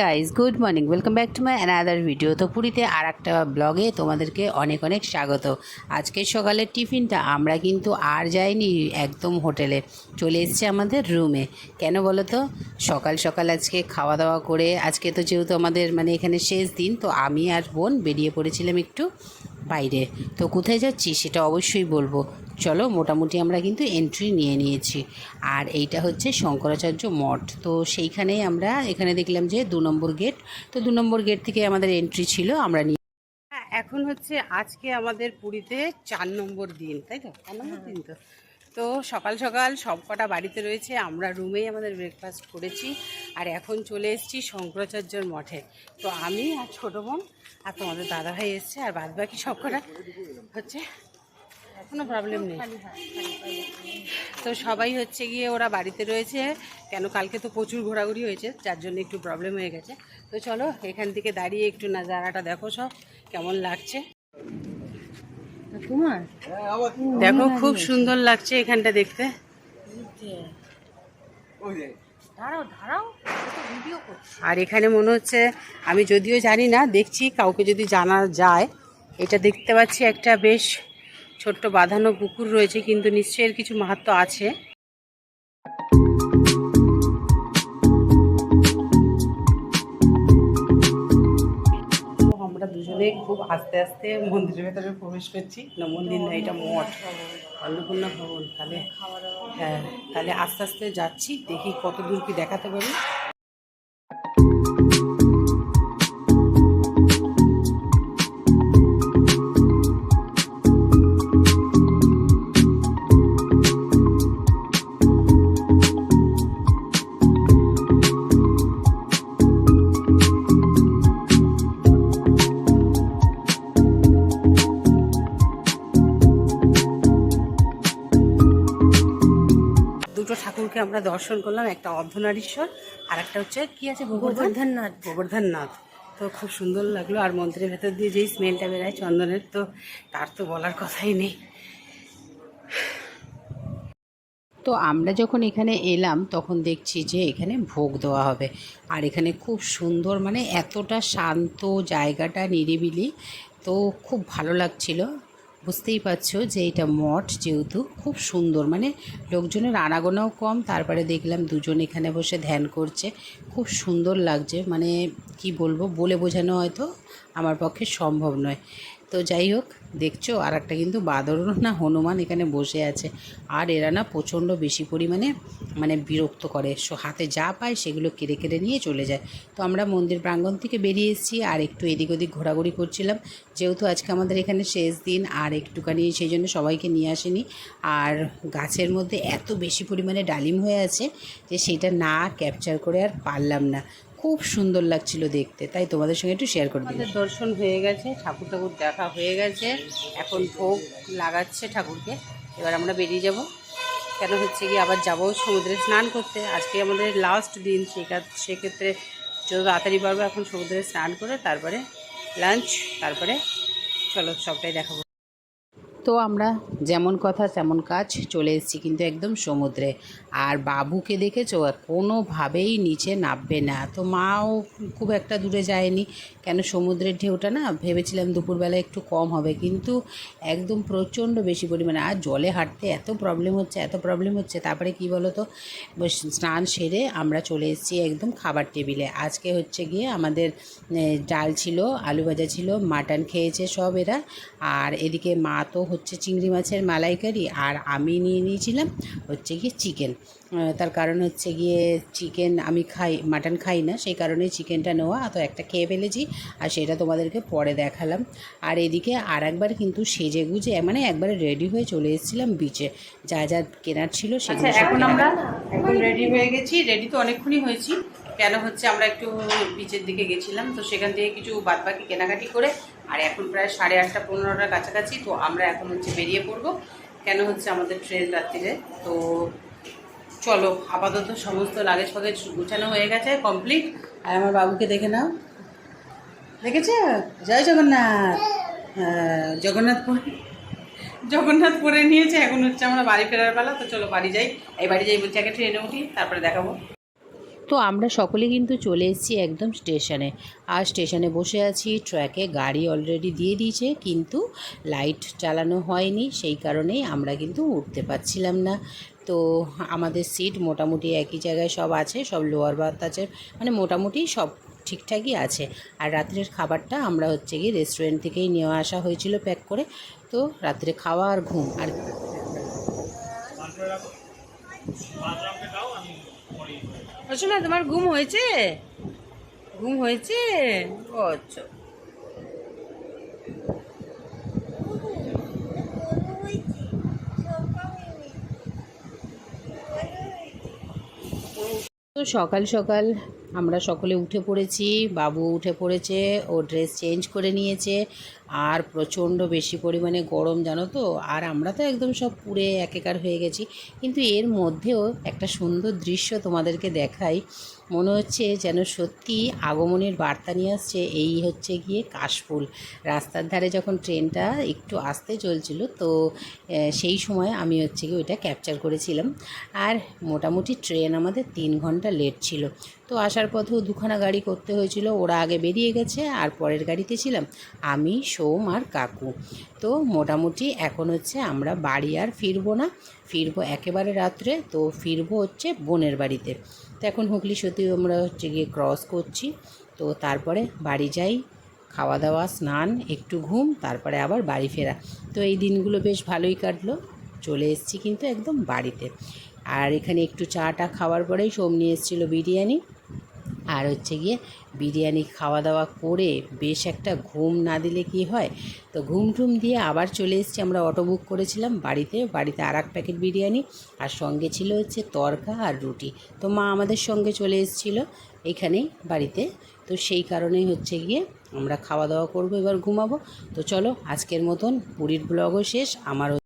Guys good morning welcome back to my another video তো পুরীতে আর একটা ব্লগে তোমাদেরকে অনেক অনেক স্বাগত। আজকের সকালের টিফিনটা আমরা কিন্তু আর যাইনি একদম হোটেলে। চলে এসছে আমাদের রুমে। কেন বলো তো সকাল সকাল আজকে খাওয়া দাওয়া করে, আজকে তো যেহেতু আমাদের মানে এখানে শেষ দিন, তো আমি আর বোন বেরিয়ে পড়েছিলাম একটু। বাইরে। তো কোথায় যাচ্ছি সেটা অবশ্যই বলব। চলো মোটামুটি আমরা কিন্তু এন্ট্রি নিয়ে নিয়েছি। আর এইটা হচ্ছে শঙ্করাচার্য মঠ। তো সেইখানেই আমরা এখানে দেখলাম যে দু নম্বর গেট তো দু নম্বর গেট থেকে আমাদের এন্ট্রি ছিল আমরা নিয়ে হ্যাঁ, এখন হচ্ছে আজকে আমাদের পুরীতে চার নম্বর দিন তাই তো? চার নম্বর দিন তো? তো সকাল সকাল সব কটা বাড়িতে রয়েছে আমরা রুমেই আমাদের ব্রেকফাস্ট করেছি। আর এখন চলে এসেছি শঙ্করাচার্যর মঠে। তো আমি আর ছোটো বোন আর তোমাদের দাদাভাই এসছে আর বাদ বাকি সব কটা হচ্ছে কোনো প্রবলেম নেই। তো সবাই হচ্ছে গিয়ে ওরা বাড়িতে রয়েছে কেন কালকে তো প্রচুর ঘোরাঘুরি হয়েছে যার জন্য একটু প্রবলেম হয়ে গেছে। তো চলো এখান থেকে দাঁড়িয়ে একটু নাজারাটা দেখো সব কেমন লাগছে। তোমার দেখো খুব সুন্দর লাগছে এখানটা দেখতে। আর এখানে মনে হচ্ছে, আমি যদিও জানি না, দেখছি, কাউকে যদি জানা যায়, এটা দেখতে পাচ্ছি একটা বেশ ছোট্ট বাঁধানো পুকুর রয়েছে, কিন্তু নিশ্চয়ই কিছু মাহাত্ম আছে। আমরা দুজনে খুব আস্তে আস্তে মন্দিরের ভেতরে প্রবেশ করছি। না মন্দির না এটা মঠ অন্নপূর্ণা ভবন তাহলে হ্যাঁ তাহলে আস্তে আস্তে যাচ্ছি দেখি কত দূর কি দেখাতে পারি। ঠাকুরকে আমরা দর্শন করলাম একটা অর্ধনারীশ্বর আর একটা হচ্ছে কি আছে গোবর্ধন? গোবর্ধননাথ। গোবর্ধননাথ। তো খুব সুন্দর লাগল আর মন্দিরের ভেতর দিয়ে যেই স্মেলটা বেরায় চন্দনের তো তার তো বলার কথাই নেই। তো আমরা যখন এখানে এলাম তখন দেখছি যে এখানে ভোগ দেওয়া হবে। আর এখানে খুব সুন্দর মানে এতটা শান্ত জায়গাটা নিরিবিলি তো খুব ভালো লাগছিল। বুঝতেই পারছ যে এটা মঠ যেহেতু খুব সুন্দর। মানে লোকজনের আনাগোনাও কম, তারপরে দেখলাম দুজন এখানে বসে ধ্যান করছে। খুব সুন্দর লাগছে। মানে কি বলব, বলে বোঝানো হয়তো আমার পক্ষে সম্ভব নয়। তো যাই হোক, দেখছ? আর একটা কিন্তু বাদরও না, হনুমান এখানে বসে আছে। আর এরা না প্রচণ্ড বেশি পরিমাণে মানে বিরক্ত করে। সো হাতে যা পায় সেগুলো কেড়ে কেড়ে নিয়ে চলে যায়। তো আমরা মন্দির প্রাঙ্গণ থেকে বেরিয়ে এসেছি, আর একটু এদিক ওদিক ঘোরাঘুরি করছিলাম। যেহেতু আজকে আমাদের এখানে শেষ দিন, আর একটুখানি সেই জন্য সবাইকে নিয়ে আসেনি। আর গাছের মধ্যে এত বেশি পরিমাণে ডালিম হয়ে আছে যে সেটা না ক্যাপচার করে আর পারলাম না। খুব সুন্দর লাগছিল দেখতে। তাই তোমাদের সঙ্গে একটু শেয়ার করে দিই দর্শন হয়ে গেছে ঠাকুর ঠাকুর দেখা হয়ে গেছে। এখন ভোগ লাগাচ্ছে ঠাকুরকে। এবার আমরা বেরিয়ে যাব। কেন হচ্ছে কি, আবার যাব সমুদ্রে স্নান করতে। আজকে আমাদের লাস্ট দিন সেকা- সেক্ষেত্রে যত তাড়াতাড়ি পারব এখন সমুদ্রে স্নান করে, তারপরে লাঞ্চ তারপরে চলো সবটাই দেখাবো। তো আমরা যেমন কথা তেমন কাজ চলে এসেছি কিন্তু একদম সমুদ্রে। আর বাবুকে দেখেছ? কোনোভাবেই নিচে নামবে না। তো মাও খুব একটা দূরে যায়নি। কেন সমুদ্রের ঢেউটা না ভেবেছিলাম দুপুরবেলা একটু কম হবে। কিন্তু একদম প্রচণ্ড বেশি পরিমাণে। আর জলে হাঁটতে এত প্রবলেম হচ্ছে, এত প্রবলেম হচ্ছে। তারপরে কি বলো তো স্নান সেরে আমরা চলে এসেছি একদম খাবার টেবিলে। আজকে হচ্ছে গিয়ে আমাদের ডাল ছিল, আলু ভাজা ছিল, মাটন খেয়েছে সব এরা। আর এদিকে মা তো হচ্ছে চিংড়ি মাছের মালাইকারি আর আমি নিয়ে নিয়েছিলাম হচ্ছে গিয়ে চিকেন। তার কারণ হচ্ছে গিয়ে চিকেন আমি খাই মাটন খাই না সেই কারণে চিকেনটা নেওয়া তো একটা খেয়ে ফেলেছি আর সেটা তোমাদেরকে পরে দেখালাম। আর এদিকে আর একবার কিন্তু সেজে গুজে মানে একবারে রেডি হয়ে চলে এসেছিলাম বিচে যা যা কেনার ছিল সেগুলো আচ্ছা, এখন আমরা এখন রেডি হয়ে গেছি রেডি তো অনেকক্ষণই হয়েছি। কেন হচ্ছে আমরা একটু বিচের দিকে গেছিলাম তো সেখান থেকে কিছু বাদবাকি কেনাকাটি করে আর এখন প্রায় সাড়ে আটটা, পনেরোটার কাছাকাছি, তো আমরা এখন হচ্ছে বেরিয়ে পড়ব। কেন হচ্ছে আমাদের ট্রেন রাত্রিরে? তো চলো, আপাতত সমস্ত লাগেজ ফাগেজ গুছানো হয়ে গেছে কমপ্লিট আর আমার বাবুকে দেখে নাও। দেখেছ? জয় জগন্নাথ। হ্যাঁ জগন্নাথপুর জগন্নাথ পরে নিয়েছে। এখন হচ্ছে আমরা বাড়ি ফেরার পালা, তো চলো বাড়ি যাই। এই বাড়ি যাই বলছি, আগে ট্রেনে উঠি, তারপরে দেখাবো। তো আমরা সকলে কিন্তু চলে এসেছি একদম স্টেশনে। আর স্টেশনে বসে আছি, ট্র্যাকে গাড়ি অলরেডি দিয়ে দিয়েছে, কিন্তু লাইট চালানো হয়নি, সেই কারণেই আমরা কিন্তু উঠতে পারছিলাম না। তো আমাদের সিট মোটামুটি একই জায়গায় সব আছে, সব লোয়ার বার্থ আছে মানে মোটামুটি সব ঠিকঠাকই আছে। আর রাত্রের খাবারটা আমরা হচ্ছে গিয়ে রেস্টুরেন্ট থেকেই নেওয়া আসা হয়েছিল প্যাক করে। তো রাত্রে খাওয়া আর ঘুম, আর না তোমার ঘুম হয়েছে? ঘুম হয়েছে? আচ্ছা। তো সকাল সকাল আমরা সকলে উঠে পড়েছি, বাবু উঠে পড়েছে, ও ড্রেস চেঞ্জ করে নিয়েছে, আর প্রচণ্ড বেশি পরিমাণে গরম, জানো তো? আর আমরা তো একদম সব পুড়ে একেকার হয়ে গেছি। কিন্তু এর মধ্যেও একটা সুন্দর দৃশ্য তোমাদেরকে দেখাই। মনে হচ্ছে যেন সত্যি আগমনের বার্তা নিয়ে আসছে, এই হচ্ছে গিয়ে কাশফুল। রাস্তার ধারে যখন ট্রেনটা একটু আসতে চলছিল, তো সেই সময় আমি হচ্ছে গিয়ে ওইটা ক্যাপচার করেছিলাম। আর মোটামুটি ট্রেন আমাদের তিন ঘণ্টা লেট ছিল। তো আসার পথেও দুখানা গাড়ি করতে হয়েছিল, ওরা আগে বেরিয়ে গেছে, আর পরের গাড়িতে ছিলাম। আমি, সোম আর কাকু। তো মোটামুটি এখন হচ্ছে আমরা বাড়ি আর ফিরবো না, ফিরবো একেবারে রাত্রে, তো ফিরবো হচ্ছে বোনের বাড়িতে। তো এখন হুগলি সত্যি আমরা হচ্ছে গিয়ে ক্রস করছি, তো তারপরে বাড়ি যাই খাওয়া দাওয়া স্নান, একটু ঘুম, তারপরে আবার বাড়ি ফেরা। তো এই দিনগুলো বেশ ভালোই কাটলো, চলে এসেছি কিন্তু একদম বাড়িতে। আর এখানে একটু চাটা খাওয়ার পরেই সোম নিয়ে এসেছিল বিরিয়ানি। আর হচ্ছে গিয়ে বিরিয়ানি খাওয়া দাওয়া করে বেশ একটা ঘুম না দিলে কি হয়? তো ঘুম টুম দিয়ে আবার চলে এসেছি আমরা অটো বুক করেছিলাম বাড়িতে। বাড়িতে আর এক প্যাকেট বিরিয়ানি আর সঙ্গে ছিল হচ্ছে তরকা আর রুটি। তো মা আমাদের সঙ্গে চলে এসেছিল এখানেই বাড়িতে। তো সেই কারণেই হচ্ছে গিয়ে আমরা খাওয়া দাওয়া করব, এবার ঘুমাবো। তো চলো আজকের মতন পুরীর ব্লগও শেষ। আমার